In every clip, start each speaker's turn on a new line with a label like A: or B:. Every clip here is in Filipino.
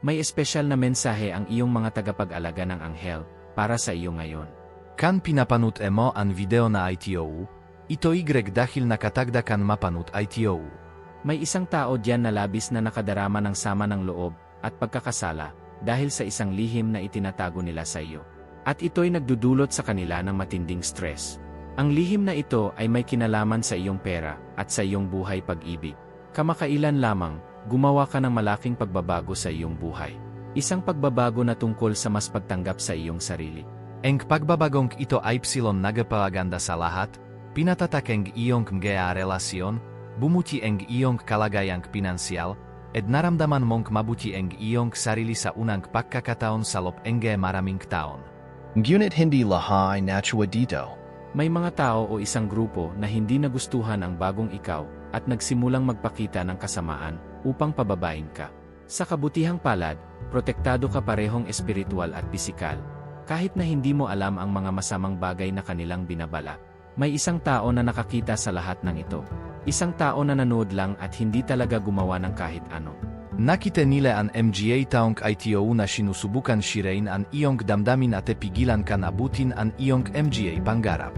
A: May espesyal na mensahe ang iyong mga tagapag-alaga ng anghel para sa iyo ngayon.
B: Kan pinapanut emo an video na ITOU, ito Y dahil nakatagda kan mapanut ITOU.
A: May isang tao diyan na labis na nakadarama ng sama ng loob at pagkakasala dahil sa isang lihim na itinatago nila sa iyo. At ito'y nagdudulot sa kanila ng matinding stress. Ang lihim na ito ay may kinalaman sa iyong pera at sa iyong buhay pag-ibig. Kamakailan lamang, gumawa ka ng malaking pagbabago sa iyong buhay. Isang pagbabago na tungkol sa mas pagtanggap sa iyong sarili.
B: Eng pagbabagong ito ay psilon nagapaganda sa lahat, pinatatakeng iyong mga relasyon, bumuti eng iyong kalagayang pinansyal, ed naramdaman mong mabuti eng iyong sarili sa unang pagkakataon sa loob enge maraming taon.
C: Ngunit hindi lahat natua dito.
A: May mga tao o isang grupo na hindi nagustuhan ang bagong ikaw at nagsimulang magpakita ng kasamaan upang pababain ka. Sa kabutihang palad, protektado ka parehong espiritual at pisikal. Kahit na hindi mo alam ang mga masamang bagay na kanilang binabala. May isang tao na nakakita sa lahat ng ito. Isang tao na nanood lang at hindi talaga gumawa ng kahit ano.
B: Nakite nila an MGA taong ITOU na sinusubukan shirein an iyong damdamin at pigilan kan abutin an iyong MGA pangarap.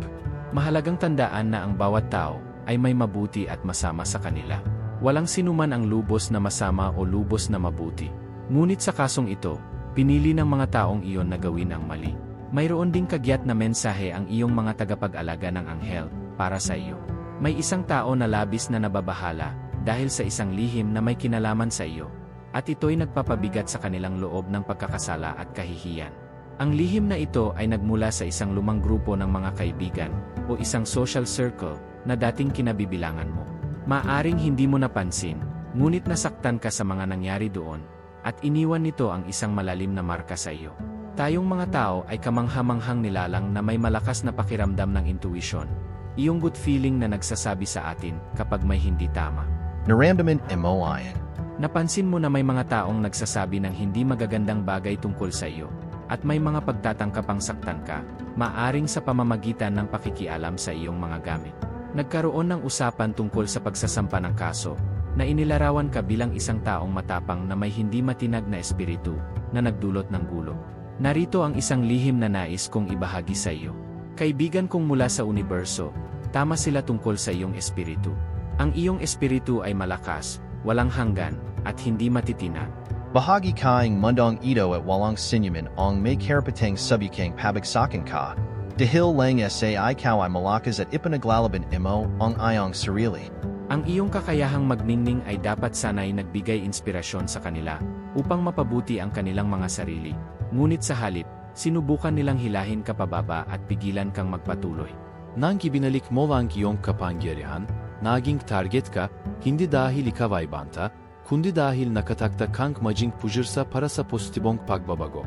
A: Mahalagang tandaan na ang bawat tao ay may mabuti at masama sa kanila. Walang sinuman ang lubos na masama o lubos na mabuti. Ngunit sa kasong ito, pinili ng mga taong iyon na gawin ang mali. Mayroon ding kagyat na mensahe ang iyong mga tagapag-alaga ng anghel para sa iyo. May isang tao na labis na nababahala dahil sa isang lihim na may kinalaman sa iyo, at ito'y nagpapabigat sa kanilang loob ng pagkakasala at kahihiyan. Ang lihim na ito ay nagmula sa isang lumang grupo ng mga kaibigan o isang social circle na dating kinabibilangan mo. Maaring hindi mo napansin, ngunit nasaktan ka sa mga nangyari doon, at iniwan nito ang isang malalim na marka sa iyo. Tayong mga tao ay kamanghamanghang nilalang na may malakas na pakiramdam ng intuition, iyong good feeling na nagsasabi sa atin kapag may hindi tama.
C: Naramdaman mo ayan.
A: Napansin mo na may mga taong nagsasabi ng hindi magagandang bagay tungkol sa iyo, at may mga pagtatangkapang saktan ka, maaring sa pamamagitan ng pakikialam sa iyong mga gamit. Nagkaroon ng usapan tungkol sa pagsasampa ng kaso, na inilarawan ka bilang isang taong matapang na may hindi matinag na espiritu, na nagdulot ng gulo. Narito ang isang lihim na nais kong ibahagi sa iyo. Kaibigan kong mula sa universo, tama sila tungkol sa iyong espiritu. Ang iyong espiritu ay malakas, walang hanggan, at hindi matitinag.
C: Bahagi kaing mundong ito at walang sinuman ang may karapatang subukang pabagsakan ka. Dahil lang sa ikaw ay malakas at ipanaglalaban mo ang iyong sarili.
A: Ang iyong kakayahang magningning ay dapat sanay nagbigay inspirasyon sa kanila upang mapabuti ang kanilang mga sarili. Ngunit sa halip, sinubukan nilang hilahin ka pababa at pigilan kang magpatuloy.
B: Nang ibinalik mo lang iyong kapangyarihan, naging target ka, hindi dahil ikaw ay banta, kundi dahil nakatakta kang maging pujirsa para sa positibong pagbabago.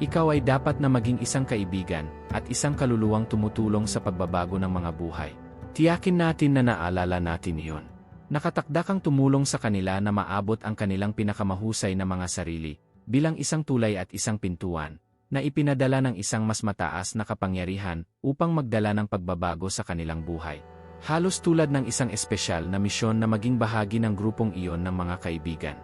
A: Ikaw ay dapat na maging isang kaibigan at isang kaluluwang tumutulong sa pagbabago ng mga buhay. Tiyakin natin na naalala natin iyon. Nakatakda kang tumulong sa kanila na maabot ang kanilang pinakamahusay na mga sarili, bilang isang tulay at isang pintuan, na ipinadala ng isang mas mataas na kapangyarihan upang magdala ng pagbabago sa kanilang buhay. Halos tulad ng isang espesyal na misyon na maging bahagi ng grupong iyon ng mga kaibigan.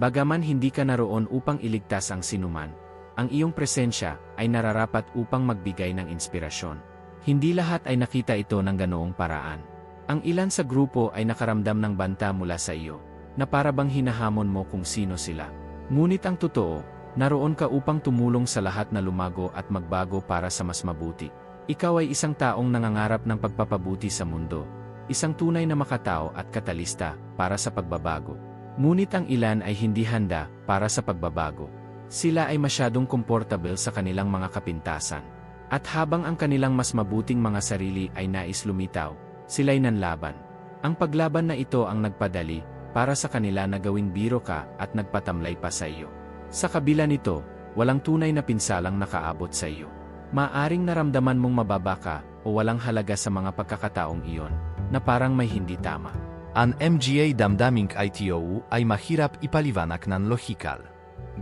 A: Bagaman hindi ka naroon upang iligtas ang sinuman, ang iyong presensya ay nararapat upang magbigay ng inspirasyon. Hindi lahat ay nakita ito ng ganoong paraan. Ang ilan sa grupo ay nakaramdam ng banta mula sa iyo, na parabang hinahamon mo kung sino sila. Ngunit ang totoo, naroon ka upang tumulong sa lahat na lumago at magbago para sa mas mabuti. Ikaw ay isang taong nangangarap ng pagpapabuti sa mundo, isang tunay na makatao at katalista para sa pagbabago. Ngunit ang ilan ay hindi handa para sa pagbabago. Sila ay masyadong komportable sa kanilang mga kapintasan. At habang ang kanilang mas mabuting mga sarili ay nais lumitaw, sila'y nanlaban. Ang paglaban na ito ang nagpadali para sa kanila na gawing biro ka at nagpatamlay pa sa iyo. Sa kabila nito, walang tunay na pinsalang nakaabot sa iyo. Maaring naramdaman mong mababa ka o walang halaga sa mga pagkakataong iyon, na parang may hindi tama.
B: An MGA damdaming ITOU ay mahirap ipaliwanag ng lohikal.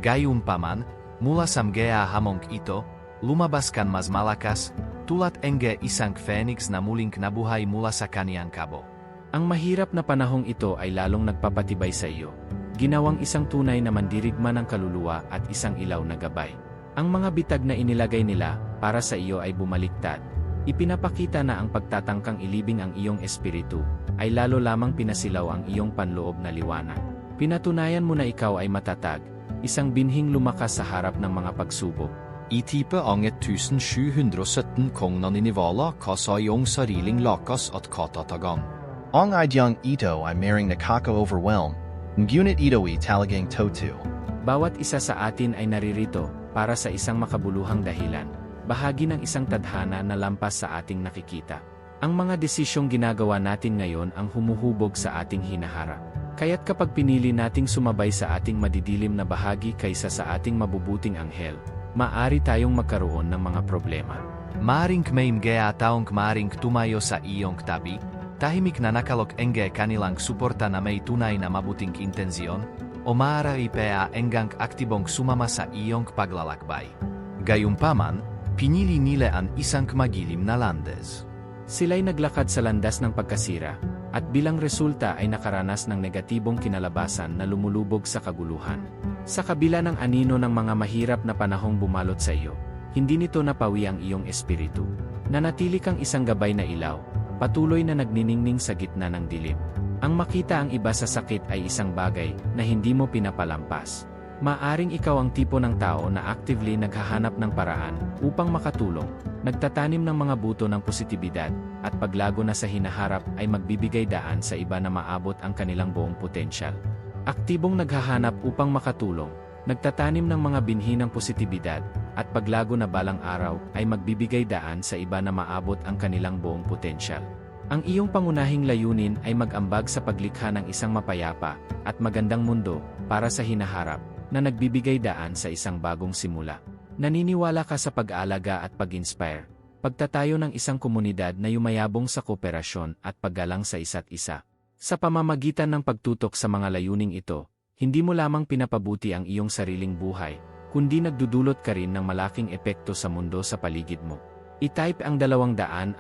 B: Gayunpaman, mula sa mga hamong ito, lumabas kan mas malakas, tulad enge isang phoenix na muling nabuhay mula sa kaniyang kabo.
A: Ang mahirap na panahong ito ay lalong nagpapatibay sa iyo. ginawang isang tunay na mandirigma ng kaluluwa at isang ilaw na gabay. Ang mga bitag na inilagay nila para sa iyo ay bumaliktad. Ipinapakita na ang pagtatangkang ilibing ang iyong espiritu ay lalo lamang pinasilaw ang iyong panloob na liwanag. Pinatunayan mo na ikaw ay matatag, isang binhing lumakas sa harap ng mga pagsubok.
C: I type ang 1717 kong naniniwala ka sa iyong sariling lakas at katatagan. Ang idyang ito ay maring nakaka-overwhelm, ngunit ito ay talagang totu.
A: Bawat isa sa atin ay naririto para sa isang makabuluhang dahilan, bahagi ng isang tadhana na lampas sa ating nakikita. Ang mga desisyong ginagawa natin ngayon ang humuhubog sa ating hinaharap. Kaya't kapag pinili nating sumabay sa ating madidilim na bahagi kaysa sa ating mabubuting anghel, maari tayong magkaroon ng mga problema.
B: Maring may mga taong maring tumayo sa iyong tabi, tahimik na nakalok enge kanilang suporta na may tunay na mabuting intensyon, o maaari pa enggang aktibong sumama sa iyong paglalakbay. Gayunpaman, pinili nila ang isang magilim na landes.
A: Sila'y naglakad sa landas ng pagkasira, at bilang resulta ay nakaranas ng negatibong kinalabasan na lumulubog sa kaguluhan. Sa kabila ng anino ng mga mahirap na panahong bumalot sa iyo, hindi nito napawi ang iyong espiritu. Nanatili kang isang gabay na ilaw, patuloy na nagniningning sa gitna ng dilim. Ang makita ang iba sa sakit ay isang bagay na hindi mo pinapalampas. Maaring ikaw ang tipo ng tao na actively naghahanap ng paraan upang makatulong, nagtatanim ng mga buto ng positibidad, at paglago na sa hinaharap ay magbibigay daan sa iba na maabot ang kanilang buong potensyal. Aktibong naghahanap upang makatulong, nagtatanim ng mga binhi ng positibidad, at paglago na balang araw ay magbibigay daan sa iba na maabot ang kanilang buong potensyal. Ang iyong pangunahing layunin ay mag-ambag sa paglikha ng isang mapayapa at magandang mundo para sa hinaharap na nagbibigay daan sa isang bagong simula. Naniniwala ka sa pag-aalaga at pag-inspire, pagtatayo ng isang komunidad na yumayabong sa kooperasyon at paggalang sa isa't isa. Sa pamamagitan ng pagtutok sa mga layuning ito, hindi mo lamang pinapabuti ang iyong sariling buhay, kundi nagdudulot ka rin ng malaking epekto sa mundo sa paligid mo. I-type ang 222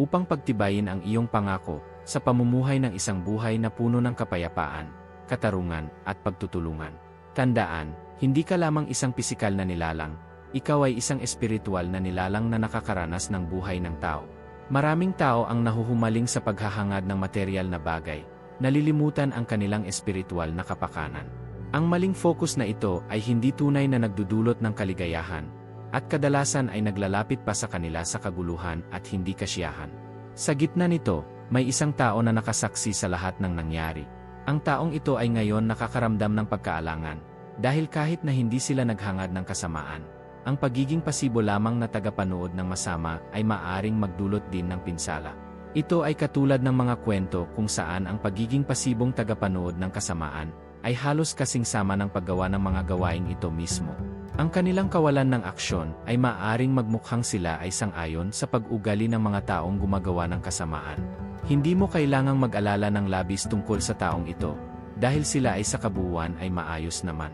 A: upang pagtibayin ang iyong pangako sa pamumuhay ng isang buhay na puno ng kapayapaan, katarungan, at pagtutulungan. Tandaan, hindi ka lamang isang pisikal na nilalang, ikaw ay isang espiritual na nilalang na nakakaranas ng buhay ng tao. Maraming tao ang nahuhumaling sa paghahangad ng material na bagay, nalilimutan ang kanilang espiritual na kapakanan. Ang maling focus na ito ay hindi tunay na nagdudulot ng kaligayahan, at kadalasan ay naglalapit pa sa kanila sa kaguluhan at hindi kasiyahan. Sa gitna nito, may isang tao na nakasaksi sa lahat ng nangyari. Ang taong ito ay ngayon nakakaramdam ng pagkaalangan, dahil kahit na hindi sila naghangad ng kasamaan, ang pagiging pasibo lamang na tagapanood ng masama ay maaring magdulot din ng pinsala. Ito ay katulad ng mga kwento kung saan ang pagiging pasibong tagapanood ng kasamaan ay halos kasing sama ng paggawa ng mga gawaing ito mismo. Ang kanilang kawalan ng aksyon ay maaring magmukhang sila ay sangayon sa pag-ugali ng mga taong gumagawa ng kasamaan. Hindi mo kailangang mag-alala ng labis tungkol sa taong ito, dahil sila ay sa kabuuan ay maayos naman.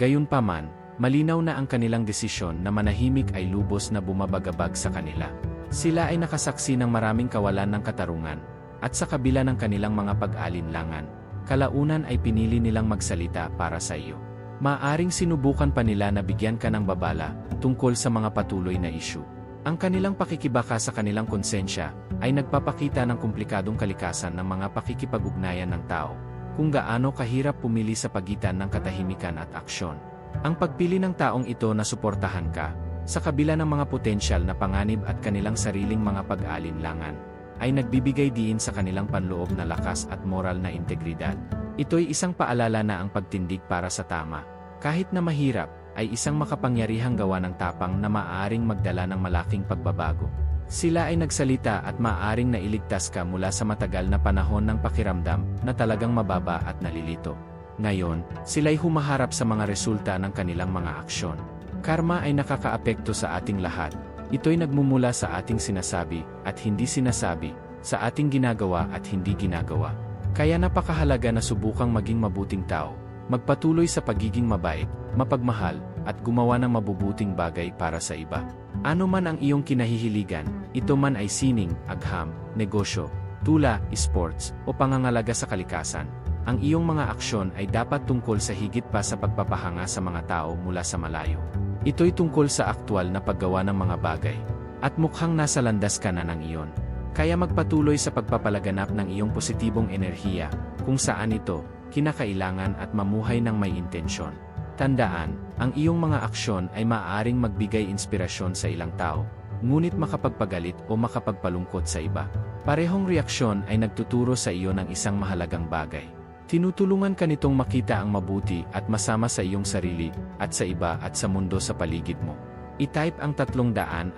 A: Gayunpaman, malinaw na ang kanilang desisyon na manahimik ay lubos na bumabagabag sa kanila. Sila ay nakasaksi ng maraming kawalan ng katarungan, at sa kabila ng kanilang mga pag-alinlangan, kalaunan ay pinili nilang magsalita para sa iyo. Maaring sinubukan pa nila na bigyan ka ng babala tungkol sa mga patuloy na isyu. Ang kanilang pakikibaka sa kanilang konsensya ay nagpapakita ng komplikadong kalikasan ng mga pakikipag-ugnayan ng tao, kung gaano kahirap pumili sa pagitan ng katahimikan at aksyon. Ang pagpili ng taong ito na suportahan ka, sa kabila ng mga potensyal na panganib at kanilang sariling mga pag-alinlangan, ay nagbibigay diin sa kanilang panloob na lakas at moral na integridad. Ito'y isang paalala na ang pagtindig para sa tama, kahit na mahirap, ay isang makapangyarihang gawa ng tapang na maaaring magdala ng malaking pagbabago. Sila ay nagsalita at maaaring nailigtas ka mula sa matagal na panahon ng pakiramdam na talagang mababa at nalilito. Ngayon, sila'y humaharap sa mga resulta ng kanilang mga aksyon. Karma ay nakakaapekto sa ating lahat. Ito'y nagmumula sa ating sinasabi at hindi sinasabi, sa ating ginagawa at hindi ginagawa. Kaya napakahalaga na subukang maging mabuting tao, magpatuloy sa pagiging mabait, mapagmahal, at gumawa ng mabubuting bagay para sa iba. Ano man ang iyong kinahihiligan, ito man ay sining, agham, negosyo, tula, sports, o pangangalaga sa kalikasan, ang iyong mga aksyon ay dapat tungkol sa higit pa sa pagpapahanga sa mga tao mula sa malayo. Ito'y tungkol sa aktwal na paggawa ng mga bagay. At mukhang nasa landas ka na ng iyon. Kaya magpatuloy sa pagpapalaganap ng iyong positibong enerhiya, kung saan ito, kinakailangan at mamuhay ng may intensyon. Tandaan, ang iyong mga aksyon ay maaaring magbigay inspirasyon sa ilang tao, ngunit makapagpagalit o makapagpalungkot sa iba. Parehong reaksyon ay nagtuturo sa iyo ng isang mahalagang bagay. Tinutulungan ka nitong makita ang mabuti at masama sa iyong sarili, at sa iba at sa mundo sa paligid mo. I-type ang 333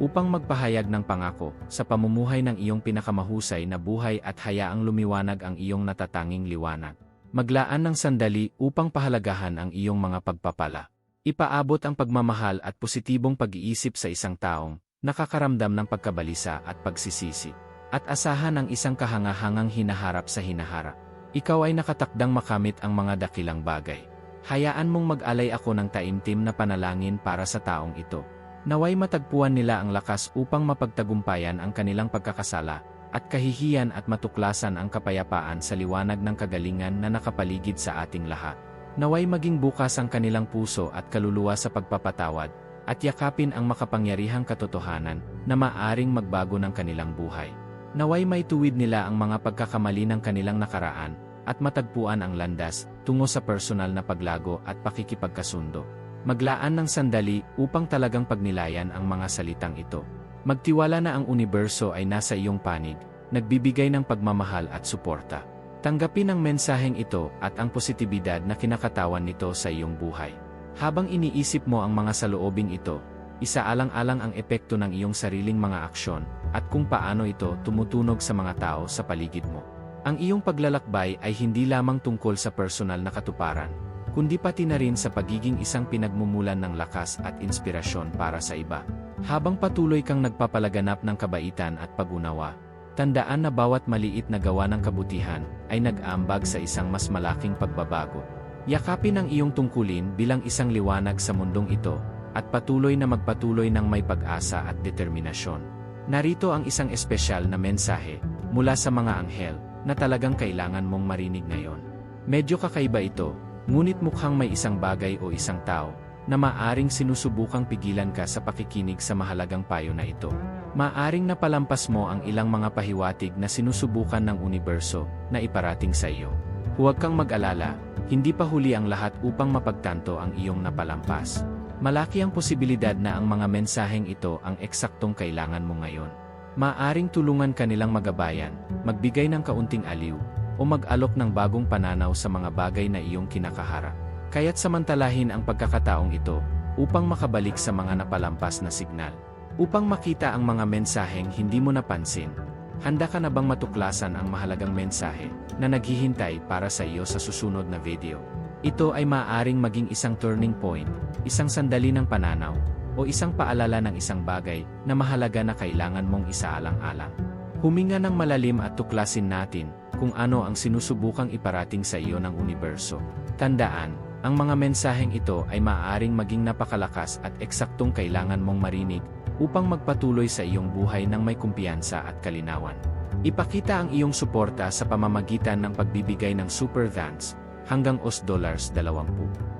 A: upang magpahayag ng pangako sa pamumuhay ng iyong pinakamahusay na buhay at hayaang lumiwanag ang iyong natatanging liwanag. Maglaan ng sandali upang pahalagahan ang iyong mga pagpapala. Ipaabot ang pagmamahal at positibong pag-iisip sa isang taong nakakaramdam ng pagkabalisa at pagsisisi. At asahan ang isang kahangahangang hinaharap sa hinaharap. Ikaw ay nakatakdang makamit ang mga dakilang bagay. Hayaan mong mag-alay ako ng taimtim na panalangin para sa taong ito. Naway matagpuan nila ang lakas upang mapagtagumpayan ang kanilang pagkakasala, at kahihiyan at matuklasan ang kapayapaan sa liwanag ng kagalingan na nakapaligid sa ating lahat. Naway maging bukas ang kanilang puso at kaluluwa sa pagpapatawad, at yakapin ang makapangyarihang katotohanan na maaring magbago ng kanilang buhay. Naway may tuwid nila ang mga pagkakamali ng kanilang nakaraan, at matagpuan ang landas tungo sa personal na paglago at pakikipagkasundo. Maglaan ng sandali upang talagang pagnilayan ang mga salitang ito. Magtiwala na ang universo ay nasa iyong panig, nagbibigay ng pagmamahal at suporta. Tanggapin ang mensaheng ito at ang positibidad na kinakatawan nito sa iyong buhay. Habang iniisip mo ang mga saloobing ito, isaalang-alang ang epekto ng iyong sariling mga aksyon at kung paano ito tumutunog sa mga tao sa paligid mo. Ang iyong paglalakbay ay hindi lamang tungkol sa personal na katuparan, kundi pati na rin sa pagiging isang pinagmumulan ng lakas at inspirasyon para sa iba. Habang patuloy kang nagpapalaganap ng kabaitan at pagunawa, tandaan na bawat maliit na gawa ng kabutihan ay nag-aambag sa isang mas malaking pagbabago. Yakapin ang iyong tungkulin bilang isang liwanag sa mundong ito, at patuloy na magpatuloy ng may pag-asa at determinasyon. Narito ang isang espesyal na mensahe mula sa mga anghel na talagang kailangan mong marinig ngayon. Medyo kakaiba ito, ngunit mukhang may isang bagay o isang tao na maaring sinusubukang pigilan ka sa pakikinig sa mahalagang payo na ito. Maaring napalampas mo ang ilang mga pahiwatig na sinusubukan ng universo na iparating sa iyo. Huwag kang mag-alala, hindi pa huli ang lahat upang mapagtanto ang iyong napalampas. Malaki ang posibilidad na ang mga mensaheng ito ang eksaktong kailangan mo ngayon. Maaring tulungan ka nilang magabayan, magbigay ng kaunting aliw, o mag-alok ng bagong pananaw sa mga bagay na iyong kinakaharap. Kaya't samantalahin ang pagkakataong ito upang makabalik sa mga napalampas na signal. Upang makita ang mga mensaheng hindi mo napansin, handa ka na bang matuklasan ang mahalagang mensahe na naghihintay para sa iyo sa susunod na video? Ito ay maaaring maging isang turning point, isang sandali ng pananaw, o isang paalala ng isang bagay na mahalaga na kailangan mong isaalang-alang. Huminga ng malalim at tuklasin natin kung ano ang sinusubukang iparating sa iyo ng universo. Tandaan, ang mga mensaheng ito ay maaaring maging napakalakas at eksaktong kailangan mong marinig upang magpatuloy sa iyong buhay ng may kumpiyansa at kalinawan. Ipakita ang iyong suporta sa pamamagitan ng pagbibigay ng Super Thanks hanggang OS dollars 20.